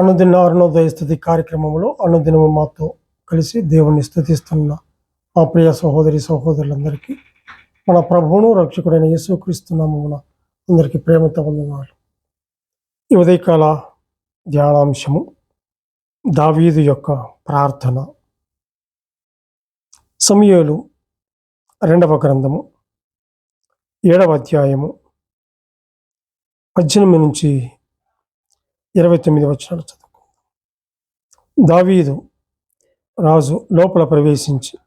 అనుదిన అరుణోదయ స్థుతి కార్యక్రమంలో అనుదినము మాతో కలిసి దేవుణ్ణి స్థుతిస్తున్న మా ప్రియ సహోదరి సహోదరులందరికీ మన ప్రభువును రక్షకుడైన యేసుక్రీస్తు నామమున అందరికీ ప్రేమతో వందనాలు. ఈ ఉదయకాల ధ్యానాంశము దావీదు యొక్క ప్రార్థన. సమయలు రెండవ గ్రంథము ఏడవ అధ్యాయము పద్దెనిమిది నుంచి ఇరవై తొమ్మిది వచనాలు చదువుకుందాం. దావీదు రాజు లోపల ప్రవేశించి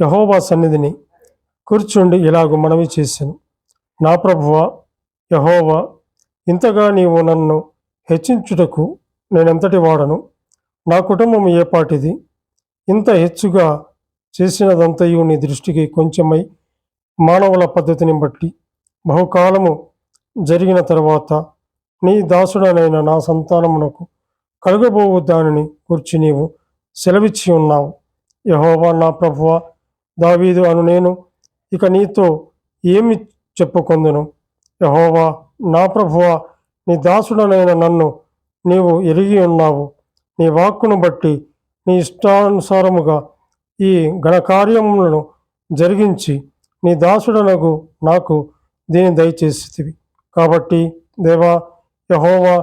యహోవా సన్నిధిని కూర్చుండి ఇలాగూ మనవి చేశాను. నా ప్రభువ యహోవా ఇంతగా నీవు నన్ను హెచ్చించుటకు నేనెంతటి వాడను? నా కుటుంబం ఏపాటిది ఇంత హెచ్చుగా చేసినదంతయు నీ దృష్టికి కొంచెమై మానవుల పద్ధతిని బట్టి బహుకాలము జరిగిన తర్వాత నీ దాసుడనైన నా సంతానమునకు కలుగబోవు దానిని కూర్చి నీవు సెలవిచ్చి ఉన్నావు. యహోవా నా ప్రభువ దావీదు అను నేను ఇక నీతో ఏమి చెప్పుకొందును? యహోవా నా ప్రభువ నీ దాసుడనైన నన్ను నీవు ఎరిగి ఉన్నావు. నీ వాక్కును బట్టి నీ ఇష్టానుసారముగా ఈ ఘనకార్యములను జరిగించి నీ దాసుడనకు నాకు దీని దయచేసితివి. కాబట్టి దేవా యహోవా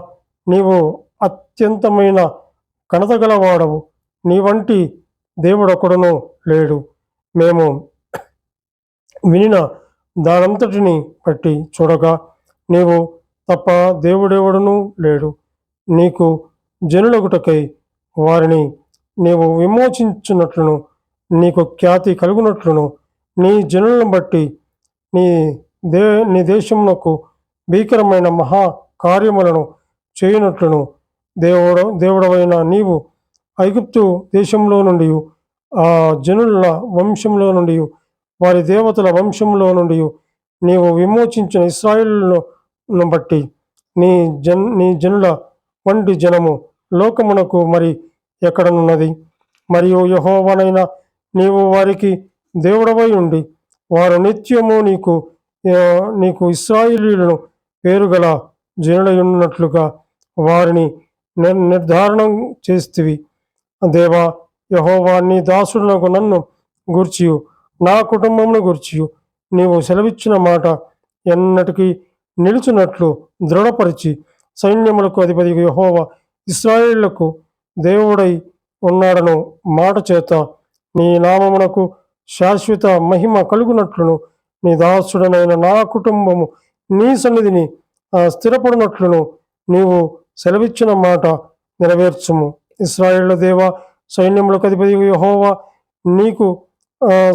నీవు అత్యంతమైన ఘనత గలవాడవు నీ వంటి దేవుడొకడును లేడు. మేము వినిన దానంతటిని బట్టి చూడగా నీవు తప్ప దేవుడెవడును లేడు. నీకు జనులగుటకై వారిని నీవు విమోచించున్నట్లును నీకు ఖ్యాతి కలుగునట్లును నీ జనులను బట్టి నీ దే నీ దేశమునకు భీకరమైన మహా కార్యములను చేయనట్లును. దేవుడు దేవుడవైన నీవు ఐగుప్తు దేశంలో నుండి ఆ జనుల వంశంలో నుండి వారి దేవతల వంశంలో నుండి నీవు విమోచించిన ఇస్రాయిల్ను బట్టి నీ జన్ నీ జనుల వంటి జనము లోకమునకు మరి ఎక్కడనున్నది? మరియు యహోవనైన నీవు వారికి దేవుడవై ఉండి వారు నిత్యము నీకు నీకు ఇస్రాయిలీలను పేరుగల జనులయున్నట్లుగా వారిని నిర్ధారణం చేస్తివి. దేవా యహోవా నీ దాసుడునకు నన్ను గూర్చియు నా కుటుంబమును గూర్చియు. నీవు సెలవిచ్చిన మాట ఎన్నటికీ నిలుచున్నట్లు దృఢపరిచి సైన్యములకు అధిపతి యహోవా ఇస్రాయేళ్ళకు దేవుడై ఉన్నాడను మాట చేత నీ నామమునకు శాశ్వత మహిమ కలుగునట్లును. నీ దాసుడనైన నా కుటుంబము నీ సన్నిధిని స్థిరపడినట్లును నీవు సెలవిచ్చిన మాట నెరవేర్చుము. ఇస్రాయేళ్ళ దేవ సైన్యములకు అధిపతి యహోవా నీకు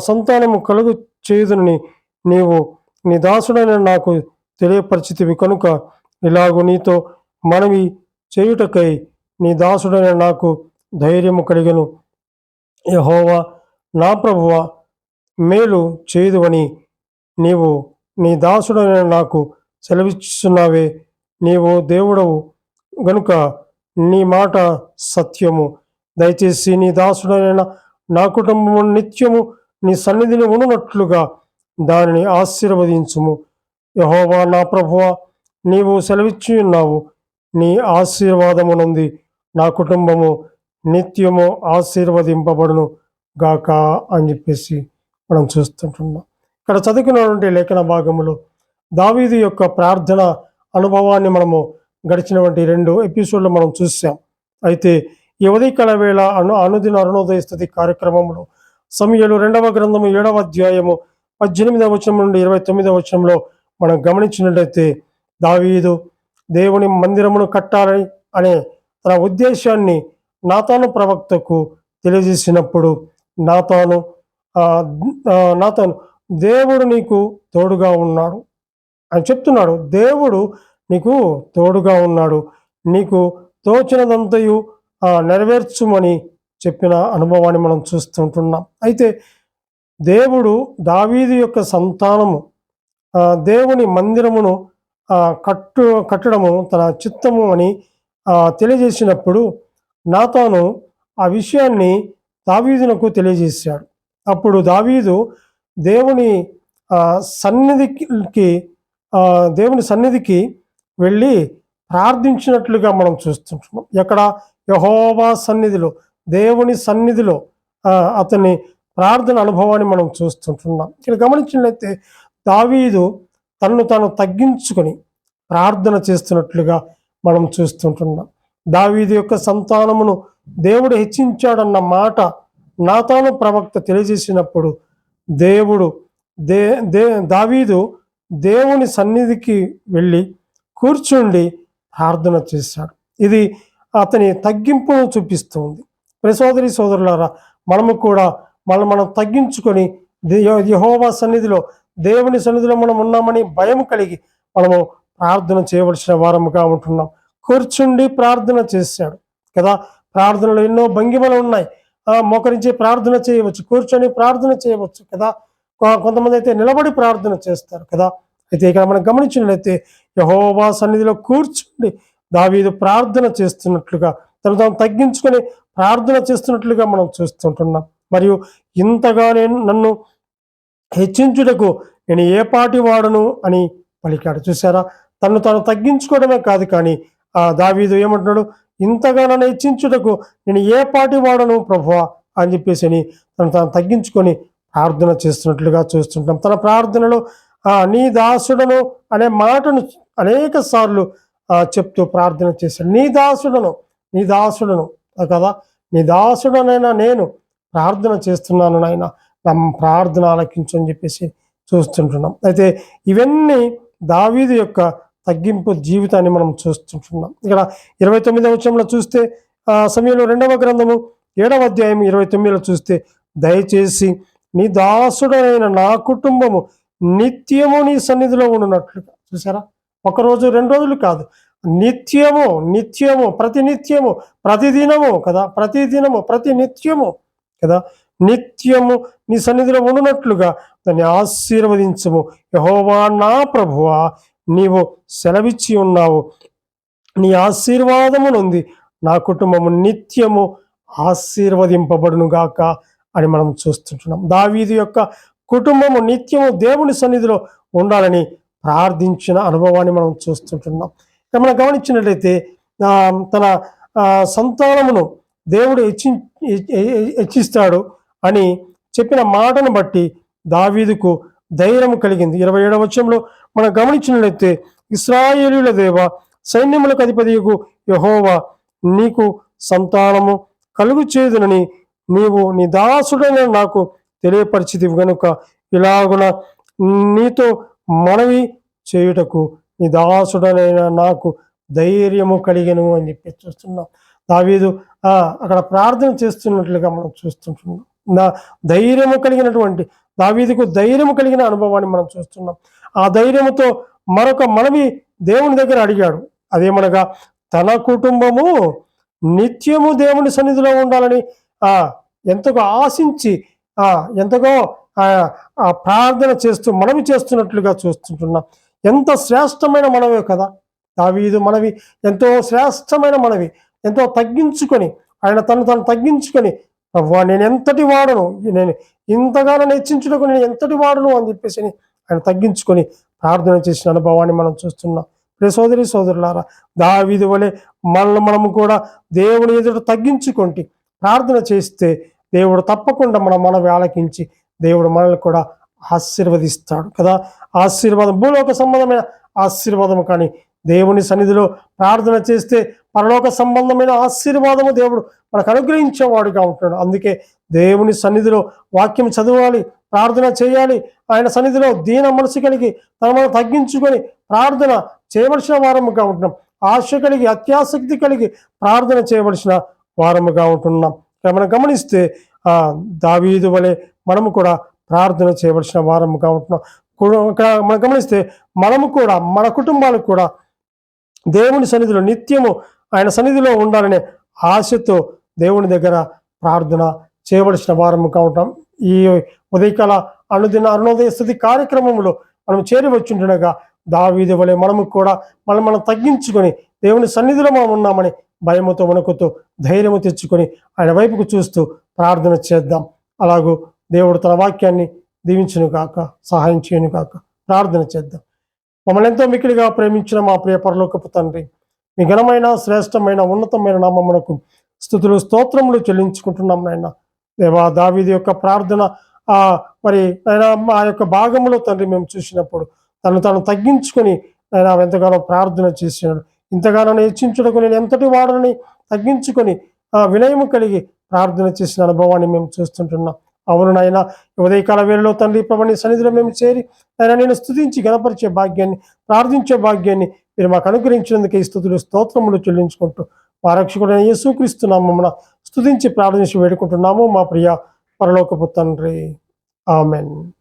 సంతానము కలుగు చేయుదునని నీవు నీ దాసుడైన నాకు తెలియపరిచితివి కనుక ఇలాగు నీతో మనవి చేయుటకై నీ దాసుడైన నాకు ధైర్యము కలిగను. యహోవా నా ప్రభువ మేలు చేయుదువని నీవు నీ దాసుడైన నాకు సెలవిస్తున్నావే నీవు దేవుడవు. గనుక నీ మాట సత్యము. దయచేసి నీ దాసుడైన నా కుటుంబము నిత్యము నీ సన్నిధిని ఉన్నట్లుగా దానిని ఆశీర్వదించుము. యహోవా నా ప్రభువ నీవు సెలవిచ్చి ఉన్నావు. నీ ఆశీర్వాదమునుంది నా కుటుంబము నిత్యము ఆశీర్వదింపబడును గాక అని చెప్పేసి మనం చూస్తుంటున్నాం. ఇక్కడ చదువుకున్నటువంటి లేఖన భాగములో దావీదు యొక్క ప్రార్థన అనుభవాన్ని మనము గడిచినటువంటి రెండు ఎపిసోడ్లు మనం చూసాం. అయితే ఈ ఉదయకాల వేళ అను అనుదిన అరుణోదయ స్థుతి కార్యక్రమంలో సమయలు రెండవ గ్రంథము ఏడవ అధ్యాయము పద్దెనిమిదవ వచనం నుండి ఇరవై తొమ్మిదవ వచనంలో మనం గమనించినట్లయితే దావీదు దేవుని మందిరమును కట్టాలని అనే తన ఉద్దేశాన్ని నాతాను ప్రవక్తకు తెలియజేసినప్పుడు నాతాను నాతాను దేవుడు నీకు తోడుగా ఉన్నాడు. అని చెప్తున్నాడు. దేవుడు నీకు తోడుగా ఉన్నాడు. నీకు తోచినదంతయు నెరవేర్చుమని చెప్పిన అనుభవాన్ని మనం చూస్తుంటున్నాం. అయితే దేవుడు దావీదు యొక్క సంతానము దేవుని మందిరమును కట్టు కట్టడము తన చిత్తము అని తెలియజేసినప్పుడు నాతోను ఆ విషయాన్ని దావీదునకు తెలియజేశాడు. అప్పుడు దావీదు దేవుని సన్నిధికి దేవుని సన్నిధికి వెళ్ళి ప్రార్థించినట్లుగా మనం చూస్తుంటున్నాం. ఎక్కడ? యహోవా సన్నిధిలో దేవుని సన్నిధిలో అతని ప్రార్థన అనుభవాన్ని మనం చూస్తుంటున్నాం. ఇక్కడ గమనించినట్లయితే దావీదు తన్ను తాను తగ్గించుకొని ప్రార్థన చేస్తున్నట్లుగా మనం చూస్తుంటున్నాం. దావీదు యొక్క సంతానమును దేవుడు హెచ్చించాడన్న మాట నాతాను ప్రవక్త తెలియజేసినప్పుడు దేవుడు దే దే దావీదు దేవుని సన్నిధికి వెళ్ళి కూర్చుండి ప్రార్థన చేశాడు. ఇది అతని తగ్గింపును చూపిస్తుంది. ప్రసోదరి సోదరులారా మనము కూడా మనం మనం తగ్గించుకొని యహోవా సన్నిధిలో దేవుని సన్నిధిలో మనం ఉన్నామని భయం కలిగి మనము ప్రార్థన చేయవలసిన వారముగా ఉంటున్నాం. కూర్చుండి ప్రార్థన చేశాడు. కదా? ప్రార్థనలో ఎన్నో భంగిమలు ఉన్నాయి. ఆ, మోకరించి ప్రార్థన చేయవచ్చు కూర్చొని ప్రార్థన చేయవచ్చు. కదా? కొంతమంది అయితే నిలబడి ప్రార్థన చేస్తారు కదా. అయితే ఇక్కడ మనం గమనించినట్లయితే యహోవా సన్నిధిలో కూర్చుండి దావీదు ప్రార్థన చేస్తున్నట్లుగా తను తాను తగ్గించుకొని ప్రార్థన చేస్తున్నట్లుగా మనం చూస్తుంటున్నాం. మరియు ఇంతగా నేను నన్ను హెచ్చించుటకు నేను ఏ పాటి వాడను అని పలికాడు. చూసారా తను తాను తగ్గించుకోవడమే కాదు కానీ ఆ దావీదు ఏమంటున్నాడు? ఇంతగా నన్ను హెచ్చించుటకు నేను ఏ పాటి వాడను ప్రభువా అని చెప్పేసి అని తను తాను తగ్గించుకొని ప్రార్థన చేస్తున్నట్లుగా చూస్తుంటాం. తన ప్రార్థనలో నీ దాసుడను అనే మాటను అనేక సార్లు చెప్తూ ప్రార్థన చేశాడు. నీ దాసుడను నీ దాసుడను కదా? నీ దాసుడనైనా నేను ప్రార్థన చేస్తున్నాను నాయన. నా ప్రార్థన ఆలకించు అని చెప్పేసి చూస్తుంటున్నాం. అయితే ఇవన్నీ దావీదు యొక్క తగ్గింపు జీవితాన్ని మనం చూస్తుంటున్నాం. ఇక్కడ ఇరవై తొమ్మిదవ విషయంలో చూస్తే సమయంలో రెండవ గ్రంథము ఏడవ అధ్యాయం ఇరవై తొమ్మిదిలో చూస్తే దయచేసి నీ దాసుడైన నా కుటుంబము నిత్యము నీ సన్నిధిలో ఉండునట్లుగా చూసారా? ఒక రోజు రెండు రోజులు కాదు. నిత్యము నిత్యము ప్రతి నిత్యము ప్రతిదినము కదా? ప్రతిదినము ప్రతి నిత్యము కదా? నిత్యము నీ సన్నిధిలో ఉండునట్లుగా దాన్ని ఆశీర్వదించము. యహోవా నా ప్రభువా నీవు సెలవిచ్చి ఉన్నావు. నీ ఆశీర్వాదము నుండి నా కుటుంబము నిత్యము ఆశీర్వదింపబడును గాక అని మనం చూస్తుంటున్నాం. దావీదు యొక్క కుటుంబము నిత్యము దేవుని సన్నిధిలో ఉండాలని ప్రార్థించిన అనుభవాన్ని మనం చూస్తుంటున్నాం. మనం గమనించినట్లయితే తన సంతానమును దేవుడు హెచ్చి హెచ్చిస్తాడు అని చెప్పిన మాటను బట్టి దావీదుకు ధైర్యం కలిగింది. ఇరవై ఏడవ వచ్చంలో మనం గమనించినట్లయితే ఇస్రాయేలీల దేవ సైన్యములకు అధిపతికు యహోవా నీకు సంతానము కలుగు చేదునని నీవు నీ దాసుడని నాకు తెలియపరిచితివి గనుక ఇలాగున నీతో మనవి చేయుటకు నీ దాసుడనైన నాకు ధైర్యము కలిగను అని చెప్పి చూస్తున్నాం. దావీదు అక్కడ ప్రార్థన చేస్తున్నట్లుగా మనం చూస్తుంటున్నాం. నా ధైర్యము కలిగినటువంటి దావీదుకు ధైర్యము కలిగిన అనుభవాన్ని మనం చూస్తున్నాం. ఆ ధైర్యముతో మరొక మనవి దేవుని దగ్గర అడిగాడు. అదేమనగా తన కుటుంబము నిత్యము దేవుని సన్నిధిలో ఉండాలని ఎంతగా ఆశించి ఆ ఎంతగా ఆ ప్రార్థన చేస్తూ మనవి చేస్తున్నట్లుగా చూస్తుంటున్నాం. ఎంత శ్రేష్టమైన మనవే కదా. దావీదు మనవి ఎంతో శ్రేష్టమైన మనవి ఎంతో తగ్గించుకొని ఆయన తను తను తగ్గించుకొని అవ్వా నేను ఎంతటి వాడను? నేను ఇంతగానో హెచ్చించుటకు నేను ఎంతటి వాడను? అని చెప్పేసి ఆయన తగ్గించుకొని ప్రార్థన చేసిన అనుభవాన్ని మనం చూస్తున్నాం. ప్రే సోదరి సోదరులారా దావీదు వలె మనల్ని మనము కూడా దేవుని ఎదుట తగ్గించుకుంటే ప్రార్థన చేస్తే దేవుడు తప్పకుండా మన మనవి ఆలకించి దేవుడు మనల్ని కూడా ఆశీర్వదిస్తాడు కదా. ఆశీర్వాదం భూలోక సంబంధమైన ఆశీర్వాదం కానీ దేవుని సన్నిధిలో ప్రార్థన చేస్తే పరలోక సంబంధమైన ఆశీర్వాదము దేవుడు మనకు అనుగ్రహించేవాడుగా ఉంటున్నాడు అందుకే దేవుని సన్నిధిలో వాక్యం చదవాలి ప్రార్థన చేయాలి ఆయన సన్నిధిలో దీన మనసు కలిగి తన తగ్గించుకొని ప్రార్థన చేయవలసిన వారముగా ఉంటున్నాం. ఆశ కలిగి అత్యాసక్తి కలిగి ప్రార్థన చేయవలసిన వారముగా ఉంటున్నాం. ఇక్కడ మనం గమనిస్తే దావీదు వలె మనము కూడా ప్రార్థన చేయవలసిన వారముగా ఉంటున్నాం. ఇక్కడ మనం గమనిస్తే మనము కూడా మన కుటుంబాలకు కూడా దేవుని సన్నిధిలో నిత్యము ఆయన సన్నిధిలో ఉండాలనే ఆశతో దేవుని దగ్గర ప్రార్థన చేయవలసిన వారముగా ఉంటాం ఈ ఉదయకాల అనుదిన అరుణోదయ స్థితి కార్యక్రమంలో మనం చేరి వచ్చిండగా దావీదు వలె మనము కూడా మనం మనం తగ్గించుకొని దేవుని సన్నిధిలో మనం ఉన్నామని భయముతో వణుకుతూ ధైర్యము తెచ్చుకొని ఆయన వైపుకు చూస్తూ ప్రార్థన చేద్దాం. అలాగూ దేవుడు తన వాక్యాన్ని దీవించును కాక సహాయం చేయను కాక ప్రార్థన చేద్దాం. మమ్మల్ని ఎంతో మిక్కిలిగా ప్రేమించిన మా ప్రియ పరలోకపు తండ్రి మీ ఘనమైన శ్రేష్టమైన ఉన్నతమైన నామమునకు స్థుతులు స్తోత్రములు చెల్లించుకుంటున్నాం నాయన. దేవా దావీది యొక్క ప్రార్థన ఆ మరి ఆయన ఆ యొక్క భాగంలో తండ్రి మేము చూసినప్పుడు తను తాను తగ్గించుకొని ఆయన ఎంతగానో ప్రార్థన చేసినాడు. ఇంతగానో హెచ్చించుటకు నేను ఎంతటి వాడని తగ్గించుకొని ఆ వినయము కలిగి ప్రార్థన చేసిన అనుభవాన్ని మేము చూస్తుంటున్నాం. అవును నాయన ఉదయకాల వేళలో తండ్రి ప్రభని సన్నిధిలో మేము చేరి ఆయన నేను స్థుతించి గణపరిచే భాగ్యాన్ని ప్రార్థించే భాగ్యాన్ని మీరు మాకు అనుగ్రహించినందుకు ఈ స్థుతులు స్తోత్రములు చెల్లించుకుంటూ మా రక్షకుడైన యేసుక్రీస్తున్నాము మమ్మల్ని స్థుతించి ప్రార్థించి వేడుకుంటున్నాము మా ప్రియ పరలోకపు తండ్రి. ఆమెన్.